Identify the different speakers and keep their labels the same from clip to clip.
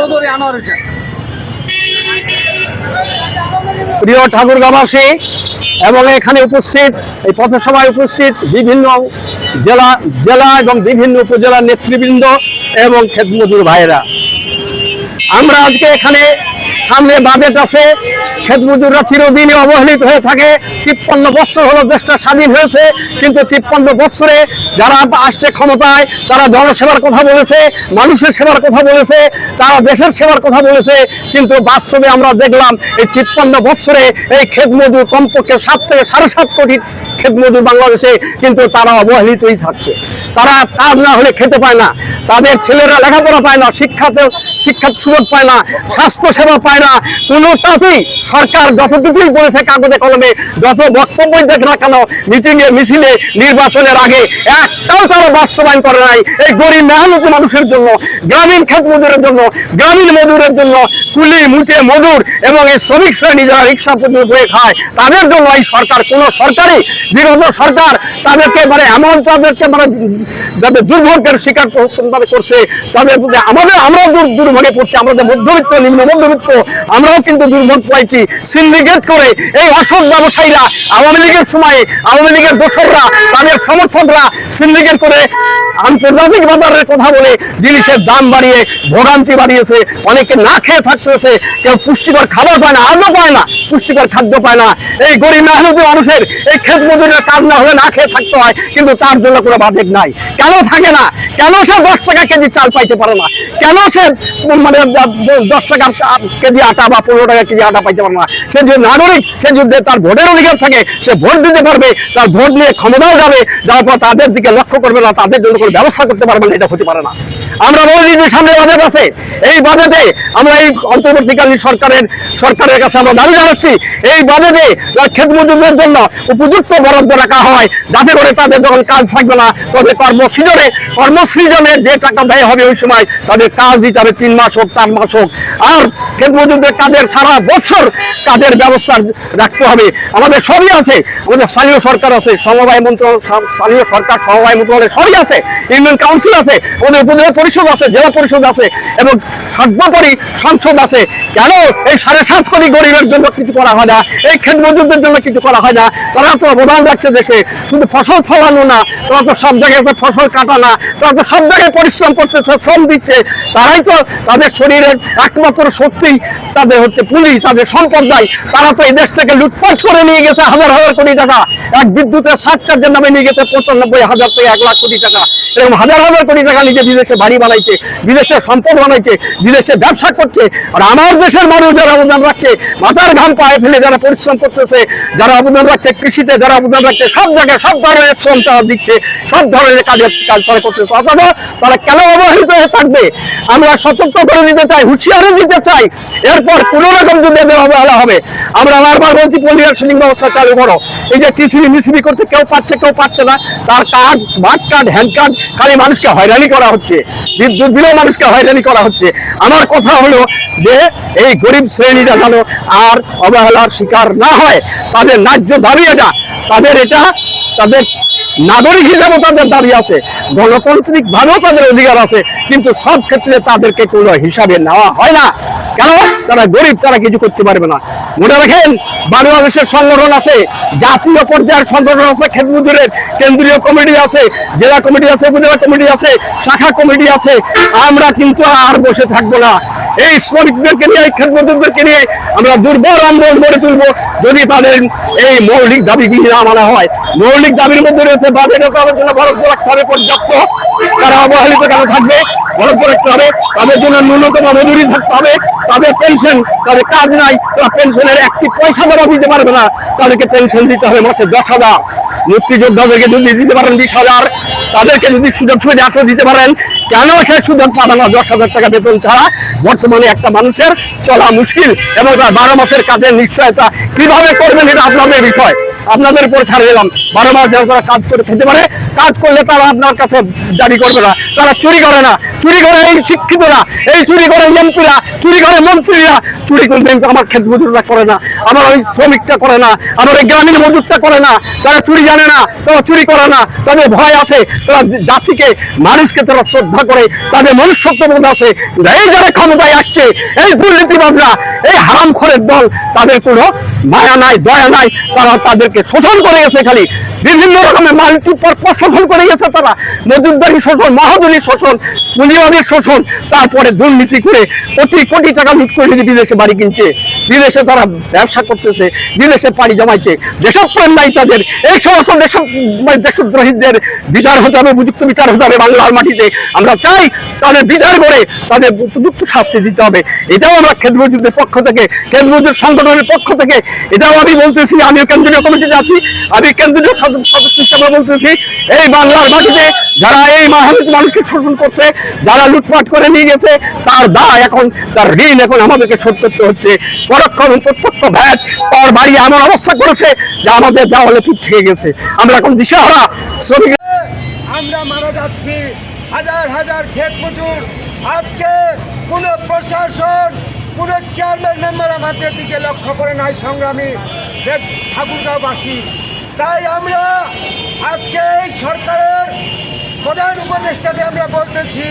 Speaker 1: চৌধুরী ঠাকুর
Speaker 2: প্রিয় ঠাকুরগাঁবাসী এবং এখানে উপস্থিত, এই পথসভায় উপস্থিত বিভিন্ন জেলা জেলা এবং বিভিন্ন উপজেলার নেতৃবৃন্দ এবং ক্ষেতমজুর ভাইয়েরা। আমরা আজকে এখানে সামনে বাজেট আছে। ক্ষেতমজুররা চিরদিনই অবহেলিত হয়ে থাকে। তিপ্পান্ন বছর হলো দেশটা স্বাধীন হয়েছে। কিন্তু তিপ্পান্ন বছরে যারা আসছে ক্ষমতায়, তারা জনসেবার কথা বলেছে, মানুষের সেবার কথা বলেছে, তারা দেশের সেবার কথা বলেছে। কিন্তু বাস্তবে আমরা দেখলাম, এই তিপ্পান্ন বছরে এই ক্ষেত মজুর কমপক্ষে সাত থেকে সাড়ে সাত কোটি ক্ষেত মজুর বাংলাদেশে কিন্তু তারা অবহেলিতই থাকছে। তারা কাজ না হলে খেতে পায় না। তাদের ছেলেরা লেখাপড়া পায় না শিক্ষাতে শিক্ষার সুযোগ পায় না স্বাস্থ্য সেবা পায় না। কোনোটাতেই সরকার যতটুকুই বলেছে কাগজে কলমে, যত বক্তব্যই দেখ না কেন, মিটিংয়ে, মিছিলে, নির্বাচনের আগে একটাও তারা বাস্তবায়ন করে নাই। এই গরিব মেহনতি মানুষের জন্য, গ্রামীণ ক্ষেত মজুরের জন্য, গ্রামীণ মজুরের জন্য কুলি, মুটে, মজুর এবং এই শ্রমিক শ্রেণি যারা রিক্সা পর্যন্ত বয়ে খায়, তাদের জন্য এই সরকার, কোন সরকারই বিগত সরকার তাদেরকে মানে এমন তাদেরকে মানে যাদের দুর্ভোগের শিকার করছে, তাদের প্রতি আমাদের আমরাও দুর- দুর্ভোগে পড়ছি আমাদের মধ্যবিত্ত, নিম্ন মধ্যবিত্ত, আমরাও কিন্তু দুর্ভোগ পাইছি। সিন্ডিকেট করে এই অসৎ ব্যবসায়ীরা, আওয়ামী লীগের সময় আওয়ামী লীগের দোসররা, তাদের সমর্থকরা সিন্ডিকেট করে আন্তর্জাতিক বাজারের কথা বলে জিনিসের দাম বাড়িয়ে, ভোগান্তি বাড়িয়েছে। অনেকে না খেয়ে থাকতেছে, কেউ পুষ্টিকর খাবার পায় না আজও পায় না, পুষ্টিকর খাদ্য পায় না। এই গরিব মেহনতি মানুষের এই ক্ষেত মজুরের কাজ না হলে না খেয়ে থাকতে হয়, কিন্তু তার জন্য কোনো বাজেট নাই। কেন থাকে না? কেন সে দশ টাকা কেজি চাল পাইতে পারে না? কেন সে মানে দশ টাকা কেজি আটা বা পনেরো টাকা কেজি আটা পাইতে না। সে নাগরিক সে যদি তার ভোটের অধিকার থাকে, সে ভোট দিতে পারবে, তার ভোট নিয়ে ক্ষমতাও যাবে পর তাদের দিকে লক্ষ্য করবে না, তাদের জন্য কোনো ব্যবস্থা করতে পারবে না, এটা হতে পারে না। আমরা বলি যে সামনে বাজেট আছে। এই বাজেটে আমরা এই অন্তর্বর্তীকালীন সরকারের সরকারের কাছে আমরা দাবি জানাচ্ছি, এই বাজেটে ক্ষেত মজুরদের জন্য উপযুক্ত বরাদ্দ রাখা হয়, যাতে করে তাদের যখন কাজ থাকবে না তাদের কর্মসৃজনে কর্মসৃজনের যে টাকা ব্যয় হবে ওই সময় তাদের কাজ দিতে হবে, তিন মাস হোক, চার মাস হোক, আর মজুরদের কাজের সারা বছর কাজের ব্যবস্থা রাখতে হবে। আমাদের সবই আছে, আমাদের স্থানীয় সরকার আছে, সমবায় মন্ত্র স্থানীয় সরকার, সমবায় মন্ত্রণালয় সবই আছে, ইউনিয়ন কাউন্সিল আছে, আমাদের উপজেলা পরিষদ আছে, জেলা পরিষদ আছে, এবং সর্বোপরি সংসদ আছে। কেন এই সাড়ে সাত কোটি গরিবের জন্য কিছু করা হয় না, এই ক্ষেত মজুরদের জন্য কিছু করা হয় না? তারা তো অবদান রাখছে দেশে শুধু ফসল ফলানো না, তারা তো সব জায়গায় ফসল কাটা না, তারা তো সব জায়গায় পরিশ্রম করতেছে, শ্রম দিচ্ছে, তারাই তো তাদের শরীরের একমাত্র শক্তি তাদের হচ্ছে পুলিশ, তাদের সম্প্রদায়। তারা তো এই দেশ থেকে লুটপাট করে নিয়ে গেছে হাজার হাজার কোটি টাকা। এক বিদ্যুতের চার্জের নামে নিয়ে গেছে পঁচানব্বই হাজার থেকে এক লাখ কোটি টাকা। এরকম হাজার হাজার কোটি টাকা নিজে বিদেশে বাড়ি বানাইছে, বিদেশে সম্পদ বানাইছে, বিদেশে ব্যবসা করছে। আর আমার দেশের মানুষ যারা অবদান রাখছে, মাথার ঘাম পায়ে ফেলে যারা পরিশ্রম করতেছে, যারা অবদান রাখছে কৃষিতে, যারা অবদান রাখছে, সব জায়গায় সব ধরনের শ্রম তারা দিচ্ছে, সব ধরনের কাজের কাজ তারা করতেছে। অথবা তারা কেন অবহেলিত হয়ে থাকবে? আমরা সতর্ক করে দিতে চাই, হুঁশিয়ারি দিতে চাই, এরপর কোন রকম যদি অবহেলা হবে, আমরা বারবার বলছি পলিয়ার শ্রেণি ব্যবস্থা চালু করো। এই যে টিসিবি, মিসিবি করতে কেউ পাচ্ছে কেউ পাচ্ছে না। তার card smart card hand card খালি মানুষকে হয়রানি করা হচ্ছে। বিদ্যুৎ দিলেও মানুষকে হয়রানি করা হচ্ছে। আমার কথা হলো যে, এই গরিব শ্রেণীরা যেন আর অবহেলার শিকার না হয়, তাদের ন্যায্য দাবি এটা। তাদের এটা, তাদের নাগরিক হিসাবে তাদের দাঁড়িয়ে আছে গণতান্ত্রিক ভাবেও তাদের অধিকার আছে, কিন্তু সব ক্ষেত্রে তাদেরকে কোনো হিসাবে নেওয়া হয় না। কেন? তারা গরিব, তারা কিছু করতে পারবে না। মনে রাখেন, বাংলাদেশের সংগঠন আছে, জাতীয় পর্যায়ের সংগঠন আছে খেতমজুরের কেন্দ্রীয় কমিটি আছে, জেলা কমিটি আছে, উপজেলা কমিটি আছে, শাখা কমিটি আছে। আমরা কিন্তু আর বসে থাকব না। এই শ্রমিকদেরকে নিয়ে, এই খেতমজুরদেরকে নিয়ে আমরা দুর্বল আন্দোলন গড়ে তুলবো। যদি তাদের এই মৌলিক দাবিগুলি না মানা হয়, মৌলিক দাবির মধ্যে রয়েছে বাজেটের জন্য বরাদ্দ রাখতে হবে পর্যাপ্ত, তারা অবহেলিত কেন থাকবে? বরাদ্দ রাখতে হবে, তাদের জন্য ন্যূনতম মজুরি থাকতে হবে, তাদের পেনশন তাদের কাজ নাই, তারা পেনশনের একটি পয়সা দেওয়া দিতে পারবে না, তাদেরকে পেনশন দিতে হবে মাসে দশ হাজার। মুক্তিযোদ্ধাদেরকে যদি দিতে পারেন বিশ হাজার, তাদেরকে যদি সুযোগ সুবিধা এত দিতে পারেন, কেন সে সুযোগ পাবে না দশ হাজার টাকা বেতন ছাড়া? বর্তমানে একটা মানুষের চলা মুশকিল, এবং তার বারো মাসের কাজের নিশ্চয়তা কীভাবে করবেন এটা আপনাদের বিষয়। আপনাদের উপর ছাড়ে দিলাম। বারো মাস যেন তারা কাজ করে খেতে পারে কাজ করলে তারা আপনার কাছে দাবি করবে না। তারা চুরি করে না। চুরি করে এই শিক্ষিতরা, এই চুরি করে এমপিরা, চুরি করে মন্ত্রীরা, চুরি করে আমার ক্ষেত মজুররা করে না, আমার ওই শ্রমিকটা করে না, আমার ওই গ্রামীণ মজুরটা করে না। তারা চুরি জানে না, তারা চুরি করে না, তাদের ভয় আছে তারা জাতিকে, মানুষকে তারা শ্রদ্ধা করে, তাদের মনুষ্যত্ব বোধ আছে এই যারা ক্ষমতায় আসছে, এই দুর্নীতিবাদরা এই হারামখোরের দল, তাদের কোনো মায়া নাই, দয়া নাই, তারা তাদেরকে শোষণ করে গেছে খালি বিভিন্ন রকমের মাল্টি পরপর শোষণ করে গেছে তারা। মজুরদারি শোষণ, মহাজনী শোষণ পুঁজিবাদীর শোষণ, তারপরে দুর্নীতি করে কোটি কোটি টাকা লুট করে বিদেশে বাড়ি কিনছে। বিদেশে তারা ব্যবসা করতেছে, বিদেশে পাড়ি জমাইছে। দেশপ্রেম নাই তাদের এই সমস্ত দেশ দেশদ্রোহীদের বিচার হতে হবে, উপযুক্ত বিচার হতে হবে বাংলার মাটিতে। আমরা চাই তাদের বিচার করে তাদের উপযুক্ত শাস্তি দিতে হবে। এটাও আমরা খেত পক্ষ থেকে খেত মজুর সংগঠনের পক্ষ থেকে, এটাও আমি বলতেছি, আমিও কেন্দ্রীয় কমিটিতে আছি, আমি কেন্দ্রীয় যারা এই মানুষকে শোষণ করছে, যারা লুটপাট করে নিয়ে গেছে, তার দায় এখন, তার ঋণ এখন আমাদেরকে শোধ করতে হচ্ছে। পরোক্ষ এবং প্রত্যক্ষ ভ্যাট তার বাড়ি এমন অবস্থা করেছে যে আমাদের দেওয়ালে থেকে গেছে। আমরা এখন দিশাহারা, শ্রমিক
Speaker 1: আমরা মারা যাচ্ছি। হাজার হাজার ক্ষেত মজুর। আজকে কোনো প্রশাসন, কোনো চেয়ারম্যান মেম্বার আমাদের দিকে লক্ষ্য করে নাই সংগ্রামী ঠাকুরগাঁওবাসী। তাই আমরা আজকে এই সরকারের প্রধান উপদেষ্টাকে আমরা বলতেছি,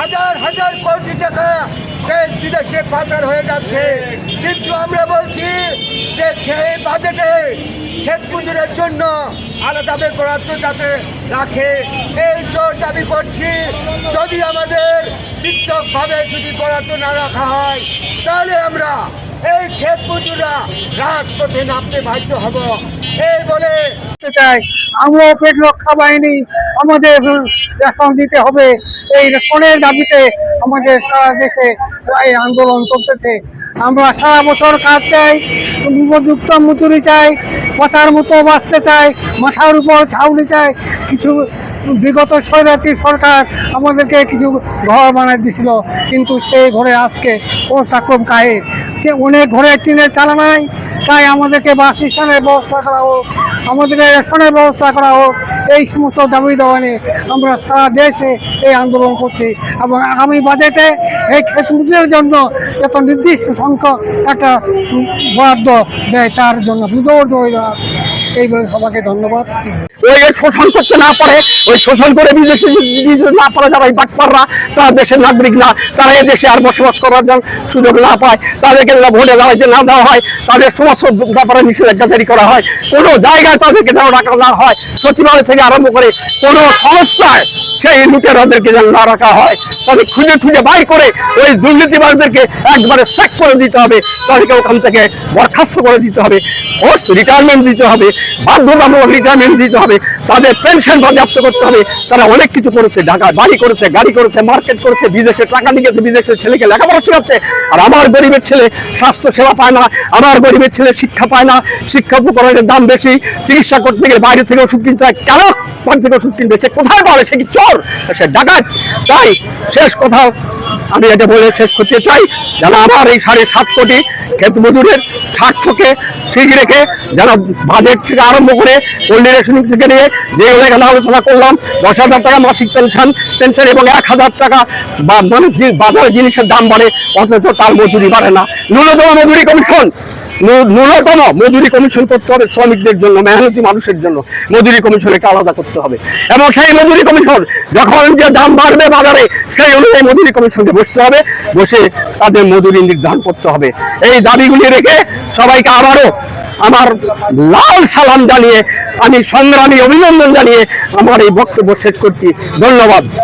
Speaker 1: হাজার হাজার কোটি টাকা দেশ বিদেশে পাচার হয়ে যাচ্ছে। কিন্তু আমরা বলছি যে এই বাজেটে ক্ষেত মজুরের জন্য আলাদা বরাদ্দ যাতে রাখে। এই জোর দাবি করছি, যদি আমাদের পৃথকভাবে যদি বরাদ্দ না রাখা হয়, তাহলে আমরা এই ক্ষেত মজুররা রাজপথে নামতে বাধ্য হব। এই বলে
Speaker 3: চাই। আমরাও পেট রক্ষা বাহিনী আমাদের রেশন দিতে হবে। এই রেশনের দাবিতে আমাদের সারা দেশে এই আন্দোলন চলতেছে। আমরা সারা বছর কাজ চাই উপযুক্ত মজুরি চাই, কথার মতো বাঁচতে চাই, মাথার উপর ছাউনি চাই। কিছু বিগত স্বৈরাত্রী সরকার আমাদেরকে কিছু ঘর বানাই দিছিল, কিন্তু সেই ঘরে আজকে ও সাকম কায়ে যে অনেক ঘরে টিনের চালা নাই তাই আমাদেরকে বাসস্থানের ব্যবস্থা করা হোক, আমাদের রেশনের ব্যবস্থা করা হোক, এই সমস্ত দাবি দেওয়া নিয়ে আমরা সারা দেশে এই আন্দোলন করছি এবং আগামী বাজেটে এই খেতুদের জন্য যত নির্দিষ্ট সংখ্যক একটা বরাদ্দ দেয়, তার জন্য বিদর আছে। সবাইকে ধন্যবাদ।
Speaker 2: ওই শোষণ করতে না পারে, ওই শোষণ করে না পারে যারা এই বাটপাররা, তারা দেশের নাগরিক না, তারা এই দেশে আর বসবাস করার জন্য সুযোগ না পায়, তাদেরকে ভোটে দাঁড়াইতে না দেওয়া হয়, তাদের সমস্ত ব্যাপারে নিষেধাজ্ঞা জারি করা হয়। কোনো জায়গায় তাদেরকে যেন রাখা না হয়। সচিবালয় থেকে আরম্ভ করে কোনো সংস্থায় সেই লুটেরাদেরকে যেন না রাখা হয় তাদের খুঁজে খুঁজে বাই করে ওই দুর্নীতিবাদদেরকে একবারে স্যাক করে দিতে হবে তাদেরকে ওখান থেকে বরখাস্ত করে দিতে হবে? কোর্স রিটায়ারমেন্ট দিতে হবে, বাধ্যতামূলক রিটায়ারমেন্ট দিতে হবে, তাদের পেনশন বাজেয়াপ্ত করতে হবে। তারা অনেক কিছু করেছে, ঢাকায় বাড়ি করেছে, গাড়ি করেছে মার্কেট করেছে, বিদেশে টাকা নিয়ে গেছে বিদেশের ছেলেকে লেখাপড়া শেখাচ্ছে। আর আমার গরিবের ছেলে স্বাস্থ্য সেবা পায় না, আমার গরিবের ছেলে শিক্ষা পায় না, শিক্ষা উপকরণের দাম বেশি, চিকিৎসা করতে গেলে বাইরে থেকে ওষুধ কিনতে হয়। কেন? বাইরে থেকে ওষুধ কিনবে, সে কোথায় পাবে? সে কি চোর সে ডাকাত তাই শেষ কথা আমি এটা বলে শেষ করতে চাই, যেন আমার এই সাড়ে সাত কোটি ক্ষেত মজুরের স্বার্থকে ঠিক রেখে যেন বাজেট থেকে আরম্ভ করে পল্লী থেকে নিয়ে যেগুলো এখানে আলোচনা করলাম, দশ হাজার টাকা মাসিক পেনশন পেনশন এবং এক হাজার টাকা বা মানুষ যে- বাজারে জিনিসের দাম বাড়ে, অথচ তার মজুরি বাড়ে না। ন্যূনতম মজুরি কমিশন ন্যূনতম মজুরি কমিশন করতে হবে শ্রমিকদের জন্য, মেহনতি মানুষের জন্য। মজুরি কমিশনকে আলাদা করতে হবে। এবং সেই মজুরি কমিশন যখন যে দাম বাড়বে বাজারে, সেই অনুযায়ী মজুরি কমিশনকে বসতে হবে। বসে তাদের মজুরি নির্ধারণ করতে হবে। এই দাবিগুলি রেখে সবাইকে আবারও আমার লাল সালাম জানিয়ে, আমি সংগ্রামী অভিনন্দন জানিয়ে আমার এই বক্তব্য শেষ করছি। ধন্যবাদ।